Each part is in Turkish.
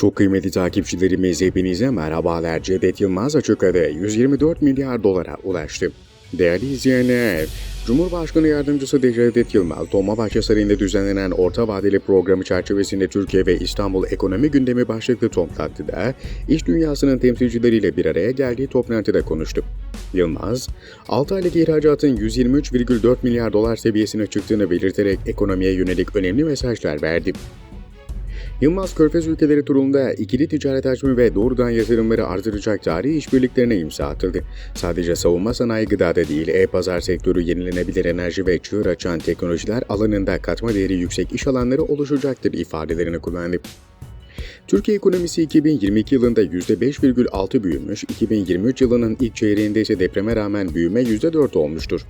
Çok kıymetli takipçilerimiz hepinize merhabalar. Cevdet Yılmaz açıkladı. 124 milyar dolara ulaştı. Değerli izleyenler, Cumhurbaşkanı Yardımcısı Cevdet Yılmaz, Dolmabahçe Sarayı'nda düzenlenen orta vadeli programı çerçevesinde Türkiye ve İstanbul ekonomi gündemi başlıklı toplantıda iş dünyasının temsilcileriyle bir araya geldiği toplantıda konuştu. Yılmaz, 6 aylık ihracatın 123,4 milyar dolar seviyesine çıktığını belirterek ekonomiye yönelik önemli mesajlar verdi. Yılmaz Körfez ülkeleri turunda ikili ticaret hacmi ve doğrudan yatırımları artıracak tarihi işbirliklerine imza atıldı. Sadece savunma sanayi gıdada değil, e-pazar sektörü yenilenebilir enerji ve çığır açan teknolojiler alanında katma değeri yüksek iş alanları oluşacaktır ifadelerini kullandı. Türkiye ekonomisi 2022 yılında %5,6 büyümüş, 2023 yılının ilk çeyreğinde ise depreme rağmen büyüme %4 olmuştur.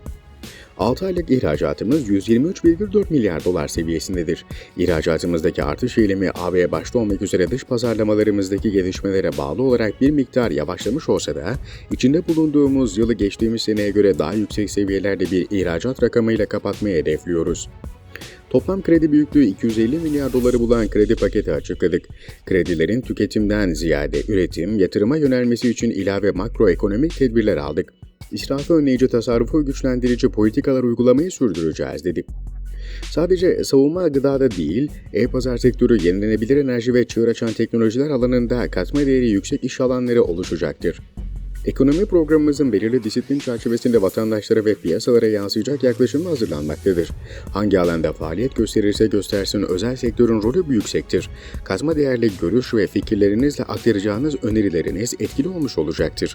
6 aylık ihracatımız 123,4 milyar dolar seviyesindedir. İhracatımızdaki artış eğilimi AB başta olmak üzere dış pazarlamalarımızdaki gelişmelere bağlı olarak bir miktar yavaşlamış olsa da içinde bulunduğumuz yılı geçtiğimiz seneye göre daha yüksek seviyelerde bir ihracat rakamıyla kapatmayı hedefliyoruz. Toplam kredi büyüklüğü 250 milyar doları bulan kredi paketi açıkladık. Kredilerin tüketimden ziyade üretim, yatırıma yönelmesi için ilave makroekonomik tedbirler aldık. İsrafı önleyici tasarrufu güçlendirici politikalar uygulamayı sürdüreceğiz dedi. Sadece savunma gıdada değil, e-pazar sektörü yenilenebilir enerji ve çığır açan teknolojiler alanında katma değeri yüksek iş alanları oluşacaktır. Ekonomi programımızın belirli disiplin çerçevesinde vatandaşlara ve piyasalara yansıyacak yaklaşımı hazırlanmaktadır. Hangi alanda faaliyet gösterirse göstersin özel sektörün rolü yüksektir. Kazma değerli görüş ve fikirlerinizle aktaracağınız önerileriniz etkili olmuş olacaktır.